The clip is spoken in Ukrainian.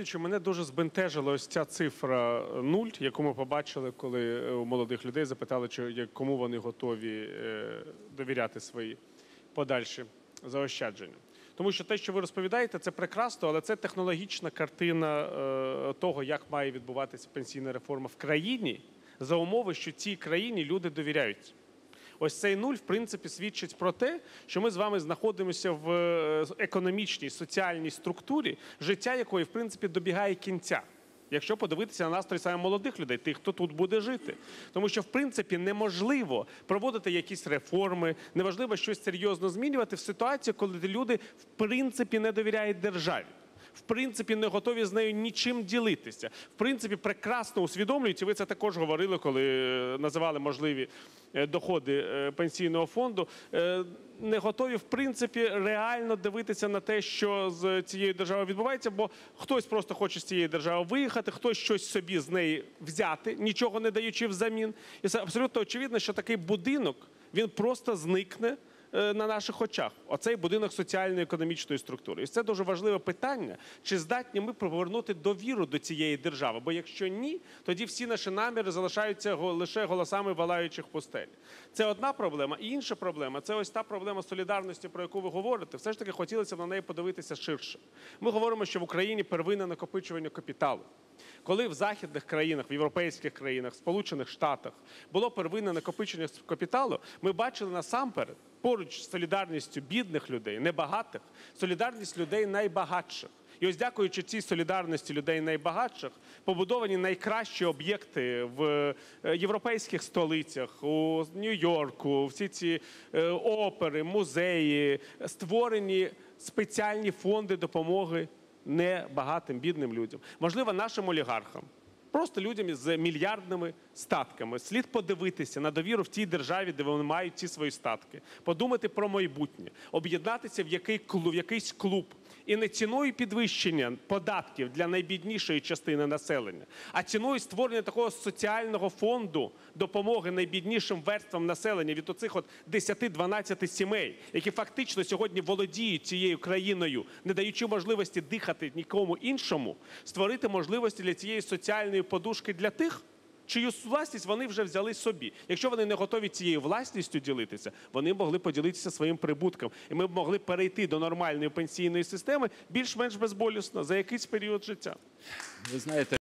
Леонідовичу, мене дуже збентежила ось ця цифра нуль, яку ми побачили, коли е, у молодих людей запитали, кому вони готові е, довіряти свої подальші заощадження. Тому що те, що ви розповідаєте, це прекрасно, але це технологічна картина е, того, як має відбуватися пенсійна реформа в країні за умови, що цій країні люди довіряють. Ось цей нуль, в принципі, свідчить про те, що ми з вами знаходимося в е, економічній соціальній структурі, життя якої, в принципі, добігає кінця. Якщо подивитися на настрій саме молодих людей, тих, хто тут буде жити, тому що в принципі неможливо проводити якісь реформи, неможливо щось серйозно змінювати в ситуації, коли люди в принципі не довіряють державі. В принципі, не готові з нею нічим ділитися. В принципі, прекрасно усвідомлюють, і ви це також говорили, коли е, називали можливі е, доходи е, пенсійного фонду. Не готові, в принципі, реально дивитися на те, що з цією державою відбувається, бо хтось просто хоче з цієї держави виїхати, хтось щось собі з неї взяти, нічого не даючи взамін. І це абсолютно очевидно, що такий будинок він просто зникне на наших очах. Оцей будинок соціально-економічної структури. І це дуже важливе питання, чи здатні ми повернути довіру до цієї держави. Бо якщо ні, тоді всі наші наміри залишаються лише голосами валаючих пустель. Це одна проблема. І інша проблема це ось та проблема солідарності, про яку ви говорите. Все ж таки хотілося б на неї подивитися ширше. Ми говоримо, що в Україні первинне накопичування капіталу. Коли в західних країнах, в європейських країнах, Сполучених Штатах було первинне накопичення капіталу, ми бачили насамперед поруч з солідарністю бідних людей, небагатих, солідарність людей найбагатших. І ось дякуючи цій солідарності людей найбагатших, побудовані найкращі об'єкти в е, європейських столицях, у Нью-Йорку, всі ці е, опери, музеї, створені спеціальні фонди допомоги небагатим бідним людям, можливо, нашим олігархам. Просто людям з мільярдними статками. Слід подивитися на довіру в тій державі, де вони мають ці свої статки, подумати про майбутнє, об'єднатися в який клуб, в якийсь клуб. І не ціною підвищення податків для найбіднішої частини населення, а ціною створення такого соціального фонду допомоги найбіднішим верствам населення від оцих от 10-12 сімей, які фактично сьогодні володіють цією країною, не даючи можливості дихати нікому іншому, створити можливості для цієї соціальної подушки для тих. Чию власність вони вже взяли собі. Якщо вони не готові цією власністю ділитися, вони могли поділитися своїм прибутком, і ми б могли перейти до нормальної пенсійної системи більш-менш безболісно за якийсь період життя. Ви знаєте,